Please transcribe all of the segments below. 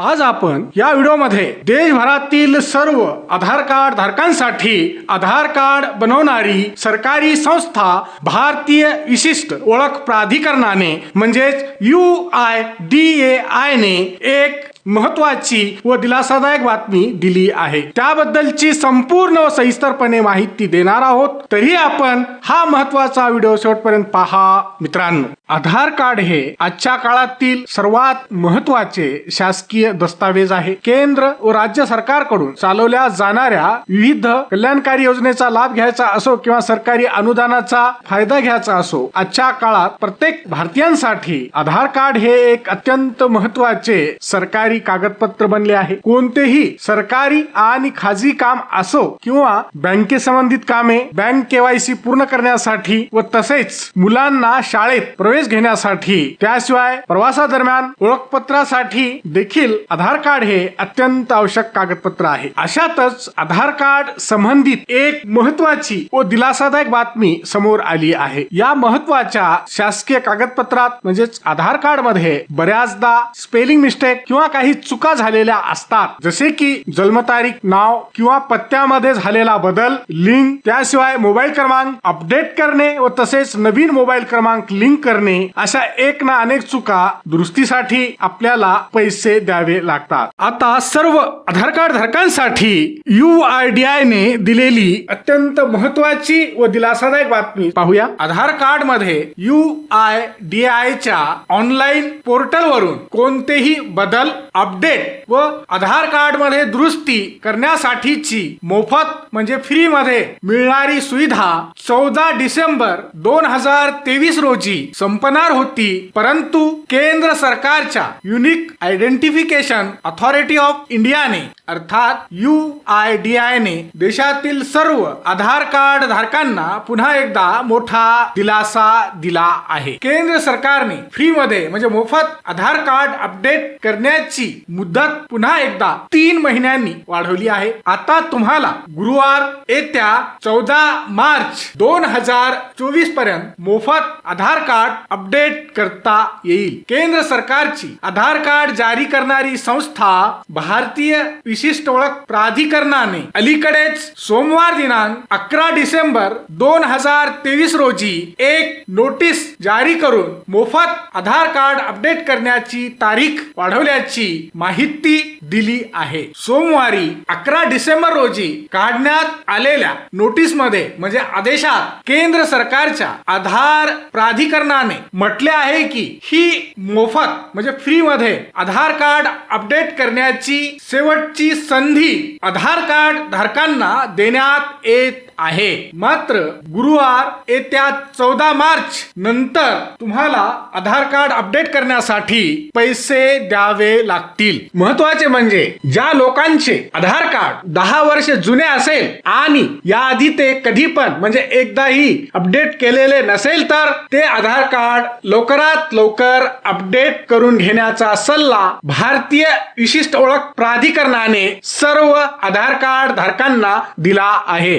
आज आपण या व्हिडिओमध्ये देशभरातील सर्व आधार कार्ड धारकांसाठी आधार कार्ड बनवणारी सरकारी संस्था भारतीय विशिष्ट ओळख प्राधिकरणाने म्हणजेच U I D A I ने एक महत्वाची व दिलासादायक बातमी दिली आहे. त्याबद्दलची संपूर्ण व सविस्तरपणे माहिती देणार आहोत. तरी आपण हा महत्त्वाचा व्हिडिओ शेवटपर्यंत पहा मित्रांनो. आधार कार्ड हे आजच्या काळातील सर्वात महत्त्वाचे शासकीय दस्तावेज आहे. केंद्र व राज्य सरकारकडून चालवल्या जाणाऱ्या विविध कल्याणकारी योजनेचा लाभ घ्यायचा असो किंवा सरकारी अनुदानाचा फायदा घ्यायचा असो आजच्या काळात प्रत्येक भारतीयांसाठी आधार कार्ड हे एक अत्यंत महत्त्वाचे सरकारी कागदपत्र बनले आहे. कोणतेही सरकारी आणि खाजगी काम असो किंवा बँके संबंधित कामे बँक केवायसी पूर्ण करण्यासाठी व तसेच मुलांना शाळेत प्रवेश घेण्यासाठी त्याशिवाय प्रवासादरम्यान ओळखपत्रासाठी देखील आधार कार्ड हे अत्यंत आवश्यक कागदपत्र आहे. अशातच आधार कार्ड संबंधित एक महत्वाची व दिलासादायक बातमी समोर आली आहे. या महत्त्वाच्या शासकीय कागदपत्रात म्हणजेच आधार कार्डमध्ये बऱ्याचदा स्पेलिंग मिस्टेक किंवा काही चुका झालेल्या असतात. जसे की जन्मतारीख नाव किंवा पत्त्यामध्ये झालेला बदल लिंक त्याशिवाय मोबाईल क्रमांक अपडेट करणे व तसेच नवीन मोबाईल क्रमांक लिंक करणे अशा एक ना अनेक चुका दुरुस्तीसाठी आपल्याला पैसे द्यावे लागतात. आता सर्व आधार कार्ड धारकांसाठी यू आय डी आय ने दिलेली अत्यंत महत्वाची व दिलासादायक बातमी पाहूया. आधार कार्डमध्ये यू आय डी आय च्या ऑनलाईन पोर्टल वरून कोणतेही बदल अपडेट व आधार कार्डमध्ये दुरुस्ती करण्यासाठीची मोफत म्हणजे फ्री मध्ये मिळणारी सुविधा चौदा डिसेंबर दोन हजार तेवीस रोजी संपणार होती. परंतु केंद्र सरकारच्या युनिक आयडेंटिफिकेशन अथॉरिटी ऑफ इंडियाने अर्थात यू आय डी आय ने देशातील सर्व आधार कार्ड धारकांना पुन्हा एकदा मोठा दिलासा दिला आहे. केंद्र सरकारने फ्री मध्ये म्हणजे मोफत आधार कार्ड अपडेट करण्याची मुदत पुन्हा एकदा तीन महिन्यांनी वाढवली आहे. आता तुम्हाला गुरुवार येत्या चौदा मार्च दोन हजार चोवीसपर्यंत मोफत आधार कार्ड अपडेट करता येईल. केंद्र सरकारची आधार कार्ड जारी करणारी संस्था भारतीय विशिष्ट ओळख प्राधिकरणाने अलीकडेच सोमवार दिनांक अकरा डिसेंबर दोन हजार तेवीस रोजी एक नोटीस जारी करून मोफत आधार कार्ड अपडेट करण्याची तारीख वाढवल्याची माहिती दिली आहे. सोमवारी अकरा डिसेंबर रोजी काढण्यात आलेल्या नोटीसमध्ये म्हणजे आदेशात केंद्र सरकारच्या आधार प्राधिकरणाने म्हटले आहे की ही मोफत म्हणजे फ्री मध्ये आधार कार्ड अपडेट करण्याची शेवटची संधी आधार कार्ड धारकांना देण्यात येत आहे. मात्र गुरुवार येत्या चौदा मार्च नंतर तुम्हाला आधार कार्ड अपडेट करण्यासाठी पैसे द्यावे लागतील. महत्त्वाचे म्हणजे ज्या लोकांचे आधार कार्ड दहा वर्ष जुने असेल आणि याआधी ते कधी पण म्हणजे एकदाही अपडेट केलेले नसेल तर ते आधार कार्ड लवकरात लवकर अपडेट करून घेण्याचा सल्ला भारतीय विशिष्ट ओळख प्राधिकरणाने सर्व आधार कार्ड धारकांना दिला आहे.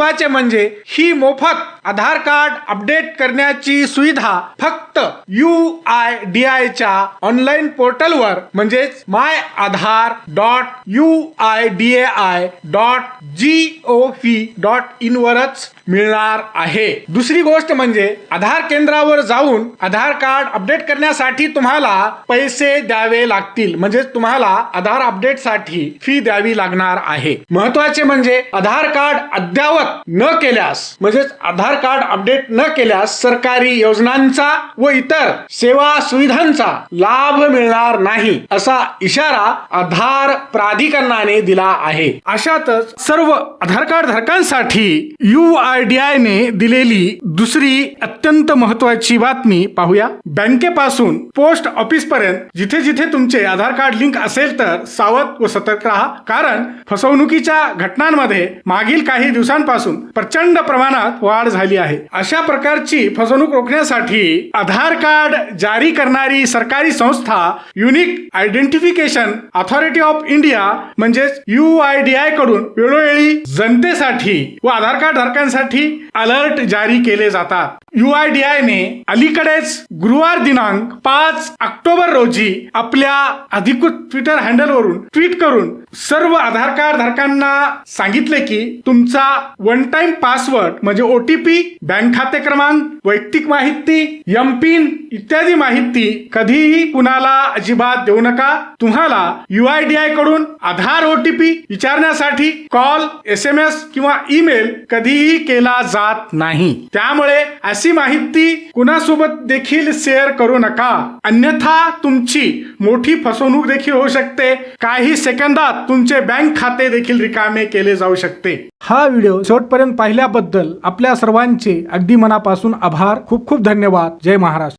महत्त्वाचे म्हणजे ही मोफत आधार कार्ड अपडेट करण्याची सुविधा फक्त यू आय डी आय च्या ऑनलाईन पोर्टलवर म्हणजेच my Aadhaar dot U I D A I dot G O V dot in वरच मिळणार आहे. दुसरी गोष्ट म्हणजे आधार केंद्रावर जाऊन आधार कार्ड अपडेट करण्यासाठी तुम्हाला पैसे द्यावे लागतील. म्हणजे तुम्हाला आधार अपडेटसाठी फी द्यावी लागणार आहे. महत्त्वाचे म्हणजे आधार कार्ड अद्यावत न केल्यास म्हणजेच आधार कार्ड अपडेट न केल्यास सरकारी योजनांचा व इतर सेवा सुविधांचा लाभ मिळणार नाही असा इशारा आधार प्राधिकरणाने दिला आहे. अशातच सर्व आधार कार्ड धारकांसाठी यू आय डी आय ने दिलेली दुसरी अत्यंत महत्वाची बातमी पाहूया. बँकेपासून पोस्ट ऑफिस पर्यंत जिथे जिथे तुमचे आधार कार्ड लिंक असेल तर सावध व सतर्क राहा. कारण फसवणुकीच्या घटनांमध्ये मागील काही दिवसांपासून प्रचंड प्रमाणात वाढ झाली आहे. अशा प्रकारची फसवणूक रोखण्यासाठी आधार कार्ड जारी करणारी सरकारी संस्था unique identification authority of India म्हणजेच यू आय डी आयकडून वेळोवेळी जनतेसाठी व आधार कार्ड धारकांसाठी करण्यासाठी अलर्ट जारी केले जातात. यू आय डी ने अलीकडेच गुरुवार दिनांक पाच ऑक्टोबर रोजी आपल्या अधिकृत ट्विटर हँडलवरून ट्विट करून सर्व आधार कार्ड धारकांना सांगितले की तुमचा वन टाइम पासवर्ड म्हणजे ओटीपी बँक खाते क्रमांक वैयक्तिक माहिती एम पिन इत्यादी माहिती कधीही कुणाला अजिबात देऊ नका. तुम्हाला युआयडीआयकडून आधार ओटीपी विचारण्यासाठी कॉल एस एम एस किंवा ईमेल कधीही केला जात नाही. त्यामुळे अशी माहिती कुणासोबत देखील शेअर करू नका. अन्यथा तुमची मोठी फसवणूक देखील होऊ शकते. काही सेकंदात तुमचे बँक खाते देखील रिकामे केले जाऊ शकते. हा व्हिडिओ शेवटपर्यंत पाहिल्याबद्दल आपल्या सर्वांचे अगदी मनापासून आभार. खूप खूप धन्यवाद. जय महाराष्ट्र.